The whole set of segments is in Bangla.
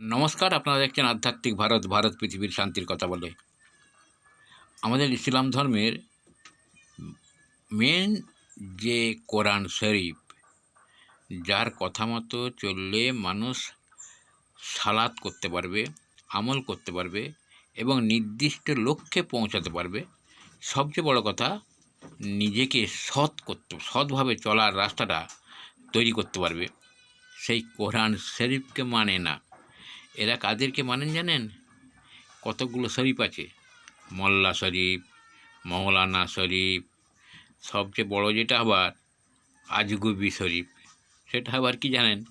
নমস্কার, আপনারা দেখছেন আধ্যাত্মিক ভারত ভারত পৃথিবীর শান্তির কথা বলে। আমাদের ইসলাম ধর্মের মেন যে কোরআন শরীফ, যার কথা মতো চললে মানুষ সালাত করতে পারবে, আমল করতে পারবে এবং নির্দিষ্ট লক্ষ্যে পৌঁছাতে পারবে। সবচেয়ে বড় কথা, নিজেকে সৎ করতে, সৎভাবে চলার রাস্তাটা তৈরি করতে পারবে। সেই কোরআন শরীফকে মানে না। এরা কাদেরকে মানেন জানেন? কতগুলো শরীফ আছে। মোল্লা শরীফ মৌলানা শরীফ, সবচেয়ে বড় যেটা আবার আজগুবি শরীফ। সেটা আবার কি জানেন?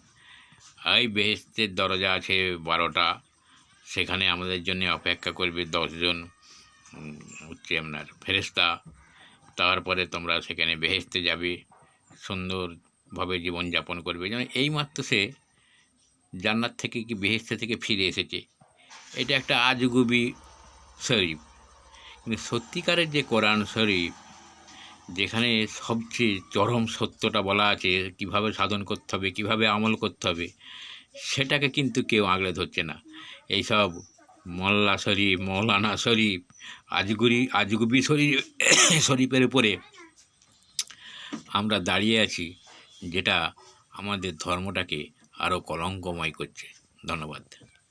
এই বেহেস্তের দরজা আছে বারোটা, সেখানে আমাদের জন্য অপেক্ষা করবে দশজন হচ্ছে আপনার ফেরেস্তা তারপরে তোমরা সেখানে বেহেস্তে যাবে, সুন্দরভাবে জীবনযাপন করবে। যেন এইমাত্র সে জান্নাত থেকে কি বেহেস্তে থেকে ফিরে এসেছে। এটা একটা আজগুবি শরীফ। কিন্তু সত্যিকারের যে কোরআন শরীফ, যেখানে সবচেয়ে চরম সত্যটা বলা আছে, কীভাবে সাধন করতে হবে, কীভাবে আমল করতে হবে, সেটাকে কিন্তু কেউ আগলে ধরছে না। এইসব মোল্লা শরীফ, মৌলানা শরীফ, আজগুরি, আজগুবি শরীফ, শরীফের উপরে আমরা দাঁড়িয়ে আছি, যেটা আমাদের ধর্মটাকে আরও কলঙ্কময় করছে। ধন্যবাদ।